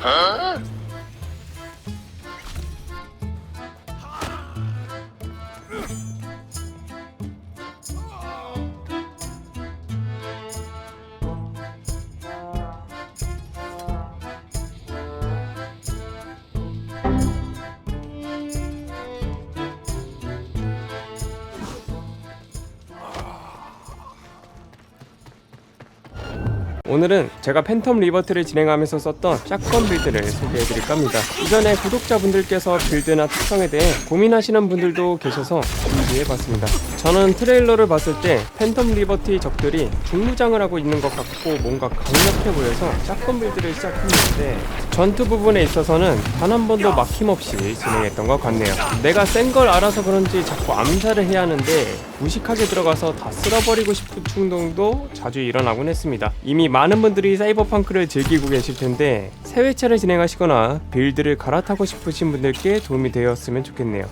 Huh? 오늘은 제가 팬텀 리버트를 진행하면서 썼던 샷건 빌드를 소개해드릴까 합니다. 이전에 구독자분들께서 빌드나 특성에 대해 고민하시는 분들도 계셔서 준비해봤습니다. 저는 트레일러를 봤을 때 팬텀 리버티 적들이 중무장을 하고 있는 것 같고 뭔가 강력해 보여서 샷건 빌드를 시작했는데 전투 부분에 있어서는 단 한 번도 막힘없이 진행했던 것 같네요. 내가 센 걸 알아서 그런지 자꾸 암살을 해야 하는데 무식하게 들어가서 다 쓸어버리고 싶은 충동도 자주 일어나곤 했습니다. 이미 많은 분들이 사이버펑크를 즐기고 계실 텐데 새 회차를 진행하시거나 빌드를 갈아타고 싶으신 분들께 도움이 되었으면 좋겠네요.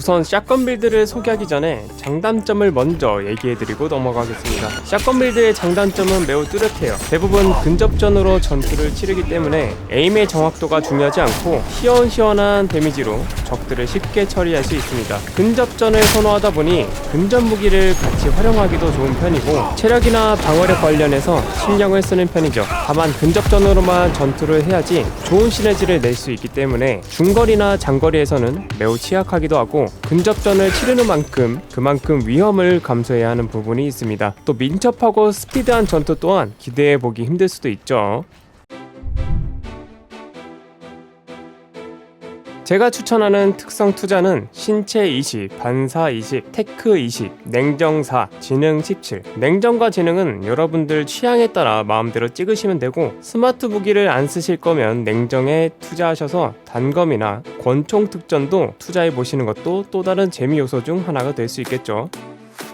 우선 샷건 빌드를 소개하기 전에 장단점을 먼저 얘기해드리고 넘어가겠습니다. 샷건 빌드의 장단점은 매우 뚜렷해요. 대부분 근접전으로 전투를 치르기 때문에 에임의 정확도가 중요하지 않고 시원시원한 데미지로 적들을 쉽게 처리할 수 있습니다. 근접전을 선호하다 보니 근접 무기를 같이 활용하기도 좋은 편이고 체력이나 방어력 관련해서 신경을 쓰는 편이죠. 다만 근접전으로만 전투를 해야지 좋은 시너지를 낼 수 있기 때문에 중거리나 장거리에서는 매우 취약하기도 하고 근접전을 치르는 만큼 그만큼 위험을 감수해야 하는 부분이 있습니다. 또 민첩하고 스피드한 전투 또한 기대해 보기 힘들 수도 있죠. 제가 추천하는 특성 투자는 신체 20, 반사 20, 테크 20, 냉정 4, 지능 17. 냉정과 지능은 여러분들 취향에 따라 마음대로 찍으시면 되고 스마트 무기를 안 쓰실 거면 냉정에 투자하셔서 단검이나 권총 특전도 투자해 보시는 것도 또 다른 재미 요소 중 하나가 될 수 있겠죠.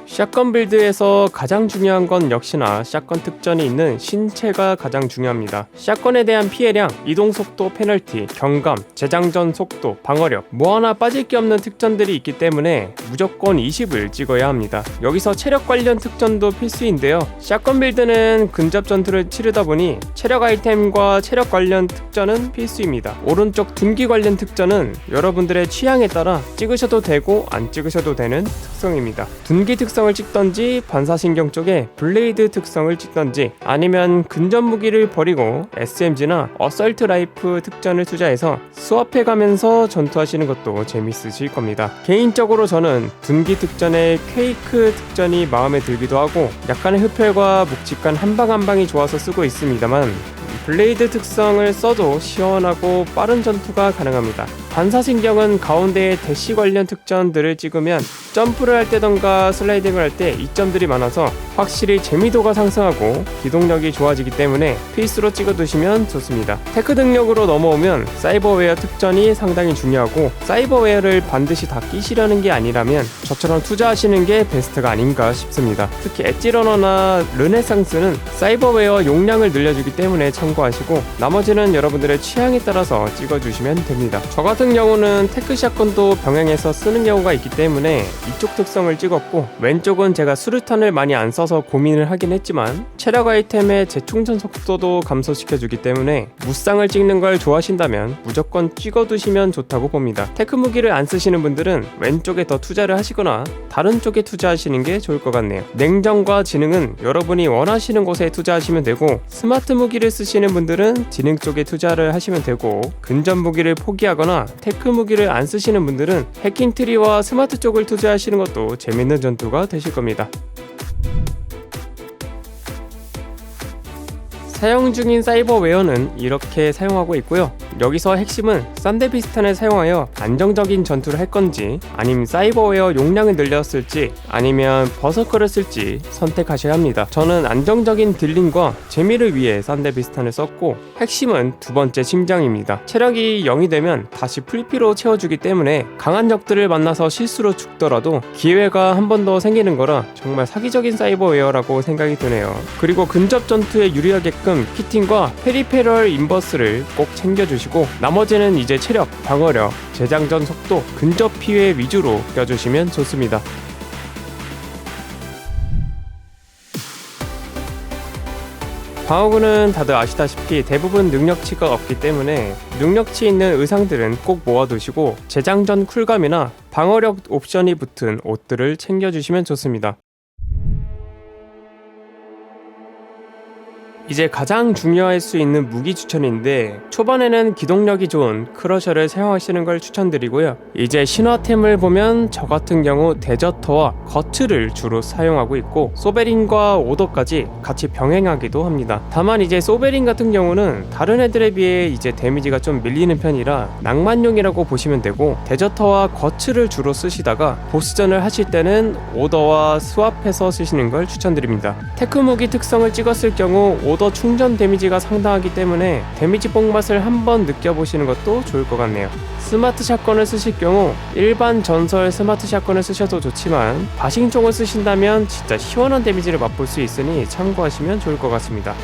샷건 빌드에서 가장 중요한 건 역시나 샷건 특전이 있는 신체가 가장 중요합니다. 샷건에 대한 피해량, 이동 속도 페널티, 경감, 재장전 속도, 방어력 뭐 하나 빠질 게 없는 특전들이 있기 때문에 무조건 20을 찍어야 합니다. 여기서 체력 관련 특전도 필수인데요. 샷건 빌드는 근접 전투를 치르다 보니 체력 아이템과 체력 관련 특전은 필수입니다. 오른쪽 둔기 관련 특전은 여러분들의 취향에 따라 찍으셔도 되고 안 찍으셔도 되는 특성입니다. 둔기 특 성을 찍던지 반사신경 쪽에 블레이드 특성을 찍던지 아니면 근접 무기를 버리고 SMG나 어설트 라이프 특전을 투자해서 수업해 가면서 전투하시는 것도 재밌으실 겁니다. 개인적으로 저는 둔기 특전의 퀘이크 특전이 마음에 들기도 하고 약간의 흡혈과 묵직한 한방 한방이 좋아서 쓰고 있습니다만 블레이드 특성을 써도 시원하고 빠른 전투가 가능합니다. 반사신경은 가운데에 대시 관련 특전들을 찍으면 점프를 할 때던가 슬라이딩을 할 때 이점들이 많아서 확실히 재미도가 상승하고 기동력이 좋아지기 때문에 필수로 찍어두시면 좋습니다. 테크 능력으로 넘어오면 사이버웨어 특전이 상당히 중요하고 사이버웨어를 반드시 다 끼시려는 게 아니라면 저처럼 투자하시는 게 베스트가 아닌가 싶습니다. 특히 엣지러너나 르네상스는 사이버웨어 용량을 늘려주기 때문에 참고하시고 나머지는 여러분들의 취향에 따라서 찍어주시면 됩니다. 저 같은 경우는 테크샷건도 병행해서 쓰는 경우가 있기 때문에 이쪽 특성을 찍었고 왼쪽은 제가 수류탄을 많이 안 써서 고민을 하긴 했지만 체력 아이템의 재충전 속도도 감소시켜주기 때문에 무쌍을 찍는 걸 좋아하신다면 무조건 찍어두시면 좋다고 봅니다. 테크 무기를 안 쓰시는 분들은 왼쪽에 더 투자를 하시거나 다른 쪽에 투자하시는 게 좋을 것 같네요. 냉정과 지능은 여러분이 원하시는 곳에 투자하시면 되고 스마트 무기를 쓰시는 분들은 지능 쪽에 투자를 하시면 되고 근접 무기를 포기하거나 테크 무기를 안 쓰시는 분들은 해킹 트리와 스마트 쪽을 투자하시는 것도 재밌는 전투가 되실 겁니다. 사용 중인 사이버웨어는 이렇게 사용하고 있고요. 여기서 핵심은 썬데비스탄을 사용하여 안정적인 전투를 할 건지 아니면 사이버웨어 용량을 늘렸을지 아니면 버서커를 쓸지 선택하셔야 합니다. 저는 안정적인 딜링과 재미를 위해 썬데비스탄을 썼고 핵심은 두 번째 심장입니다. 체력이 0이 되면 다시 풀피로 채워주기 때문에 강한 적들을 만나서 실수로 죽더라도 기회가 한 번 더 생기는 거라 정말 사기적인 사이버웨어라고 생각이 드네요. 그리고 근접 전투에 유리하게끔 키팅과 페리페럴 인버스를 꼭 챙겨주시고 껴 주시고 나머지는 이제 체력, 방어력, 재장전 속도, 근접 피해 위주로 껴주시면 좋습니다. 방어구는 다들 아시다시피 대부분 능력치가 없기 때문에 능력치 있는 의상들은 꼭 모아두시고 재장전 쿨감이나 방어력 옵션이 붙은 옷들을 챙겨주시면 좋습니다. 이제 가장 중요할 수 있는 무기 추천인데 초반에는 기동력이 좋은 크러셔를 사용하시는 걸 추천드리고요. 이제 신화템을 보면 저 같은 경우 데저터와 거트를 주로 사용하고 있고 소베린과 오더까지 같이 병행하기도 합니다. 다만 이제 소베린 같은 경우는 다른 애들에 비해 이제 데미지가 좀 밀리는 편이라 낭만용이라고 보시면 되고 데저터와 거트를 주로 쓰시다가 보스전을 하실 때는 오더와 스왑해서 쓰시는 걸 추천드립니다. 테크 무기 특성을 찍었을 경우 오더 충전 데미지가 상당하기 때문에 데미지 뽕맛을 한번 느껴보시는 것도 좋을 것 같네요. 스마트 샷건을 쓰실 경우 일반 전설 스마트 샷건을 쓰셔도 좋지만 바싱총을 쓰신다면 진짜 시원한 데미지를 맛볼 수 있으니 참고하시면 좋을 것 같습니다.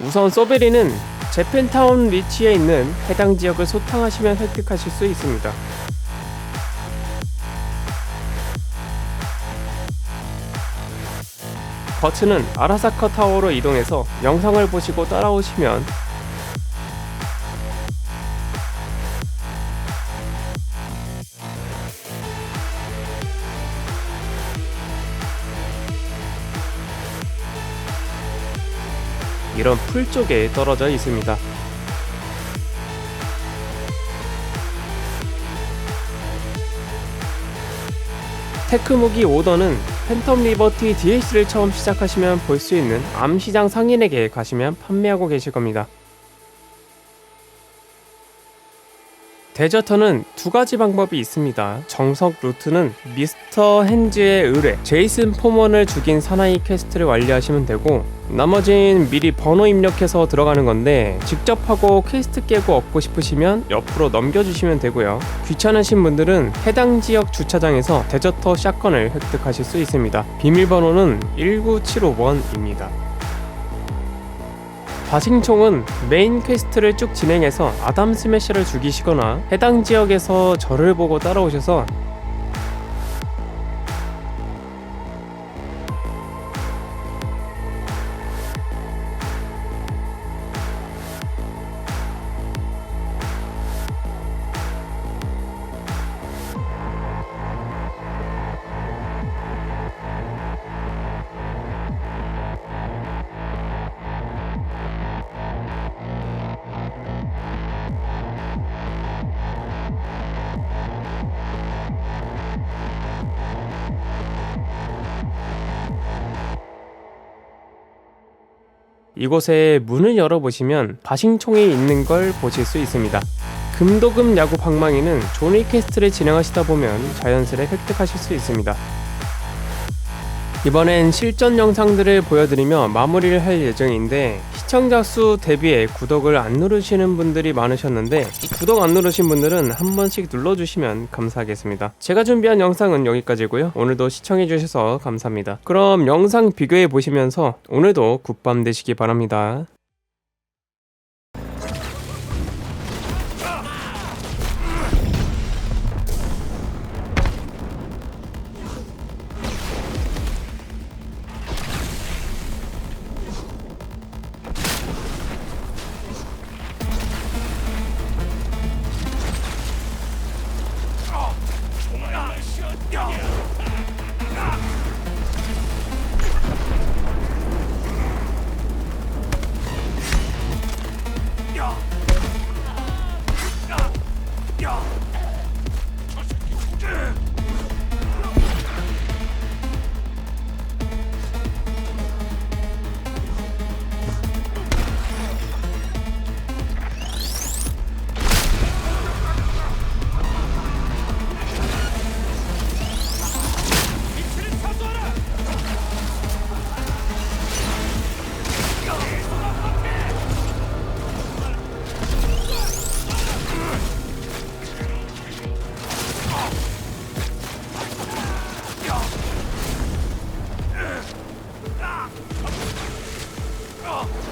우선 소베리는 제펜타운 리치에 있는 해당 지역을 소탕하시면 획득하실 수 있습니다. 버츠는 아라사카 타워로 이동해서 영상을 보시고 따라오시면 이런 풀 쪽에 떨어져 있습니다. 테크 무기 오더는 팬텀 리버티 DLC를 처음 시작하시면 볼 수 있는 암시장 상인에게 가시면 판매하고 계실 겁니다. 데저터는 두 가지 방법이 있습니다. 정석 루트는 미스터 핸즈의 의뢰, 제이슨 포먼을 죽인 사나이 퀘스트를 완료하시면 되고 나머진 미리 번호 입력해서 들어가는 건데 직접 하고 퀘스트 깨고 얻고 싶으시면 옆으로 넘겨주시면 되고요. 귀찮으신 분들은 해당 지역 주차장에서 데저터 샷건을 획득하실 수 있습니다. 비밀번호는 19751입니다. 바싱총은 메인 퀘스트를 쭉 진행해서 아담 스매셔를 죽이시거나 해당 지역에서 저를 보고 따라오셔서 이곳에 문을 열어보시면 바싱총이 있는 걸 보실 수 있습니다. 금도금 야구 방망이는 존위 퀘스트를 진행하시다 보면 자연스레 획득하실 수 있습니다. 이번엔 실전 영상들을 보여드리며 마무리를 할 예정인데 시청자 수 대비해 구독을 안 누르시는 분들이 많으셨는데 구독 안 누르신 분들은 한 번씩 눌러주시면 감사하겠습니다. 제가 준비한 영상은 여기까지고요. 오늘도 시청해주셔서 감사합니다. 그럼 영상 비교해 보시면서 오늘도 굿밤 되시기 바랍니다. Oh.